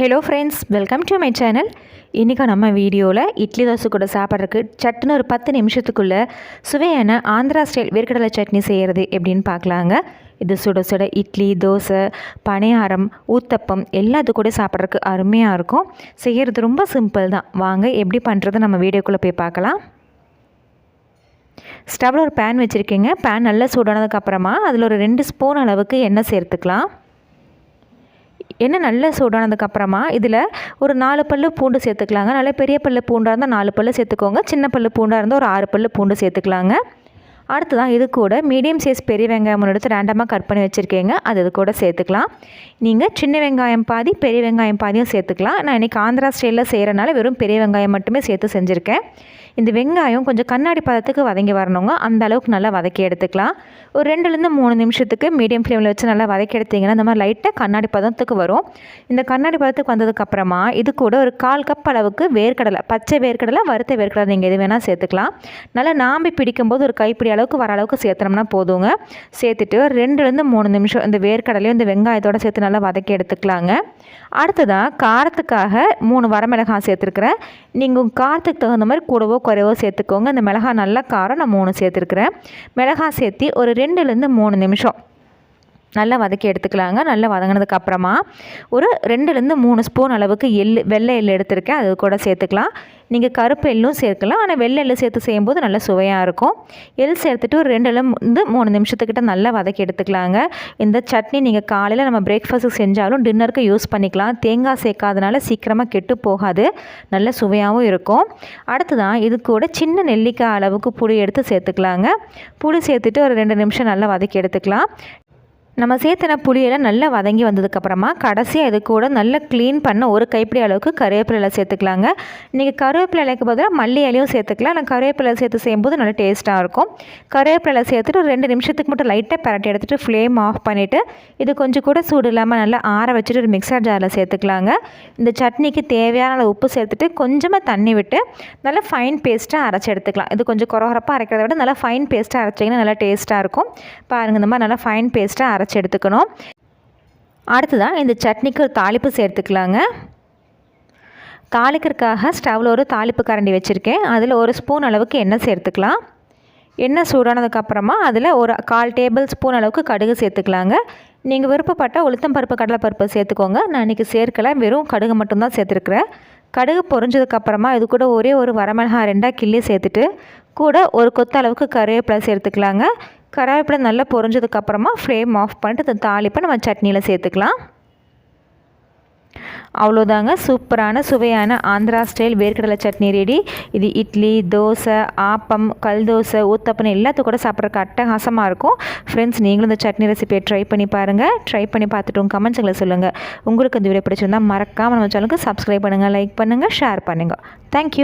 Hello friends welcome to my channel இன்றைக்கி நம்ம வீடியோவில் இட்லி தோசை கூட சாப்பிட்றதுக்கு சட்டுன்னு ஒரு பத்து நிமிஷத்துக்குள்ளே சுவையான ஆந்திரா ஸ்டைல் வேர்க்கடலை சட்னி செய்கிறது எப்படின்னு பார்க்கலாங்க. இது சுட சுட இட்லி தோசை பணியாரம் ஊத்தப்பம் எல்லாத்து கூட சாப்பிட்றதுக்கு அருமையாக இருக்கும். செய்கிறது ரொம்ப சிம்பிள் தான். வாங்க எப்படி பண்ணுறது நம்ம வீடியோக்குள்ளே போய் பார்க்கலாம். ஸ்டவ்வில் ஒரு பேன் வச்சுருக்கீங்க. பேன் நல்லா சூடானதுக்கப்புறமா அதில் ஒரு ரெண்டு ஸ்பூன் அளவுக்கு எண்ணெய் சேர்த்துக்கலாம். எண்ணெய் நல்லா சூடானதுக்கப்புறமா இதில் ஒரு நாலு பல்லு பூண்டு சேர்த்துக்கலாங்க. நல்ல பெரிய பல்லு பூண்டாக இருந்தால் நாலு பல்லு சேர்த்துக்கோங்க. சின்ன பல்லு பூண்டாக இருந்தால் ஒரு ஆறு பல்லு பூண்டு சேர்த்துக்கலாங்க. அடுத்ததான் இது கூட மீடியம் சைஸ் பெரிய வெங்காயம் எடுத்து ரேண்டமாக கட் பண்ணி வச்சுருக்கீங்க. அது இது கூட சேர்த்துக்கலாம். நீங்கள் சின்ன வெங்காயம் பாதி பெரிய வெங்காயம் பாதியும் சேர்த்துக்கலாம். நான் இன்றைக்கி ஆந்திரா ஸ்டைலில் செய்கிறனால வெறும் பெரிய வெங்காயம் மட்டுமே சேர்த்து செஞ்சுருக்கேன். இந்த வெங்காயம் கொஞ்சம் கண்ணாடி பதத்துக்கு வதங்கி வரணுங்க. அந்த அளவுக்கு நல்லா வதக்கி எடுத்துக்கலாம். ஒரு ரெண்டுலேருந்து மூணு நிமிஷத்துக்கு மீடியம் ஃப்ளேமில் வச்சு நல்லா வதக்கி எடுத்திங்கன்னா இந்த மாதிரி லைட்டாக கண்ணாடி பதத்துக்கு வரும். இந்த கண்ணாடி பதத்துக்கு வந்ததுக்கப்புறமா இது கூட ஒரு கால் கப் அளவுக்கு வேர்க்கடலை பச்சை வேர்க்கடலை வறுத்த வேர்க்கடலை நீங்கள் எது வேணால் சேர்த்துக்கலாம். நல்லா நாம்பி பிடிக்கும்போது ஒரு கைப்பிடி அளவுக்கு வர அளவுக்கு சேர்த்தனோம்னா போதுங்க. சேர்த்துட்டு ரெண்டுலேருந்து மூணு நிமிஷம் இந்த வேர்க்கடலையும் இந்த வெங்காயத்தோடு சேர்த்து நல்லா வதக்கி எடுத்துக்கலாங்க. அடுத்ததாக காரத்துக்காக மூணு வரமிளகாய் சேர்த்துருக்குறேன். நீங்கள் காரத்துக்கு தகுந்த மாதிரி கூடவோ குறைவோ சேர்த்துக்கோங்க. இந்த மிளகாய் நல்ல காரம் நான் மூணு சேர்த்துருக்குறேன். மிளகாய் சேர்த்து ஒரு ரெண்டுலேருந்து மூணு நிமிஷம் நல்லா வதக்கி எடுத்துக்கலாங்க. நல்லா வதங்கினதுக்கு அப்புறமா ஒரு ரெண்டுலேருந்து மூணு ஸ்பூன் அளவுக்கு எள் வெள்ளை எள் எடுத்திருக்கேன். அது கூட சேர்த்துக்கலாம். நீங்கள் கருப்பு எள்ளும் சேர்க்கலாம். ஆனால் வெள்ளை எள்ளு சேர்த்து செய்யும்போது நல்லா சுவையாக இருக்கும். எள் சேர்த்துட்டு ஒரு ரெண்டு வந்து மூணு நிமிஷத்துக்கிட்ட நல்லா வதக்கி எடுத்துக்கலாங்க. இந்த சட்னி நீங்கள் காலையில் நம்ம பிரேக்ஃபாஸ்ட்டுக்கு செஞ்சாலும் டின்னருக்கு யூஸ் பண்ணிக்கலாம். தேங்காய் சேர்க்காதனால சீக்கிரமாக கெட்டு போகாது. நல்ல சுவையாகவும் இருக்கும். அடுத்ததான் இது கூட சின்ன நெல்லிக்காய் அளவுக்கு புளி எடுத்து சேர்த்துக்கலாங்க. புளி சேர்த்துட்டு ஒரு ரெண்டு நிமிஷம் நல்லா வதக்கி எடுத்துக்கலாம். நம்ம சேர்த்துன புளியெல்லாம் நல்லா வதங்கி வந்ததுக்கப்புறமா கடைசியாக இது கூட நல்லா க்ளீன் பண்ண ஒரு கைப்பிடி அளவுக்கு கருவேப்பிலை சேர்த்துக்கலாங்க. நீங்கள் கருவேப்பிலை இலைக்கு பதிலாக மல்லி இலையும் சேர்த்துக்கலாம். ஆனால் கருவேப்பிலை சேர்த்து செய்யும்போது நல்லா டேஸ்ட்டாக இருக்கும். கருவேப்பிலை சேர்த்துட்டு ஒரு ரெண்டு நிமிஷத்துக்கு மட்டும் லைட்டாக பரட்டி எடுத்துகிட்டு ஃப்ளேம் ஆஃப் பண்ணிவிட்டு இது கொஞ்சம் கூட சூடு இல்லாமல் நல்லா ஆற வச்சுட்டு ஒரு மிக்சர் ஜாரில் சேர்த்துக்கலாங்க. இந்த சட்னிக்கு தேவையான உப்பு சேர்த்துட்டு கொஞ்சமாக தண்ணி விட்டு நல்லா ஃபைன் பேஸ்ட்டாக அரைச்சி எடுத்துக்கலாம். இது கொஞ்சம் குறகுறப்பாக அரைக்கிறத விட நல்லா ஃபைன் பேஸ்ட்டாக அரைச்சிங்கன்னா நல்லா டேஸ்ட்டாக இருக்கும். பாருங்கள் இந்த மாதிரி நல்லா ஃபைன் பேஸ்ட்டாக அரைச்சி எடுத்துக்கணும். அடுத்ததான் இந்த சட்னிக்கு ஒரு தாளிப்பு சேர்த்துக்கலாங்க. தாளிக்கிறதுக்காக ஸ்டவ்வில் ஒரு தாளிப்பு கரண்டி வச்சுருக்கேன். அதில் ஒரு ஸ்பூன் அளவுக்கு எண்ணெய் சேர்த்துக்கலாம். எண்ணெய் சூடானதுக்கப்புறமா அதில் ஒரு கால் டேபிள் ஸ்பூன் அளவுக்கு கடுகு சேர்த்துக்கலாங்க. நீங்கள் விருப்பப்பட்ட உளுத்தம் பருப்பு கடலைப்பருப்பு சேர்த்துக்கோங்க. நான் இன்றைக்கி சேர்க்கலை வெறும் கடுகு மட்டும்தான் சேர்த்துருக்குறேன். கடுகு பொறிஞ்சதுக்கப்புறமா இது கூட ஒரே ஒரு வரமிளகா ரெண்டாக கிள்ளி சேர்த்துட்டு கூட ஒரு கொத்த அளவுக்கு கருவேப்பிலை சேர்த்துக்கலாங்க. கருவேப்பிலை நல்லா பொரிஞ்சதுக்கப்புறமா ஃப்ளேம் ஆஃப் பண்ணிட்டு அந்த தாளிப்பை நம்ம சட்னியில் சேர்த்துக்கலாம். அவ்வளோதாங்க சூப்பரான சுவையான ஆந்திரா ஸ்டைல் வேர்க்கடலை சட்னி ரெடி இது இட்லி தோசை ஆப்பம் கல் தோசை ஊத்தப்பம் எல்லாத்துக்கும் கூட சாப்பிட்றக்கு அட்டகாசமாக இருக்கும். ஃப்ரெண்ட்ஸ் நீங்களும் இந்த சட்னி ரெசிபியை ட்ரை பண்ணி பாருங்கள் ட்ரை பண்ணி பார்த்துட்டு உங்கள் கமெண்ட்ஸுங்களை சொல்லுங்கள் உங்களுக்கு இந்த வீடியோ பிடிச்சிருந்தால் மறக்காமல் நம்ம சேனலுக்கு சப்ஸ்கிரைப் பண்ணுங்கள் லைக் பண்ணுங்கள் ஷேர் பண்ணுங்கள் தேங்க்யூ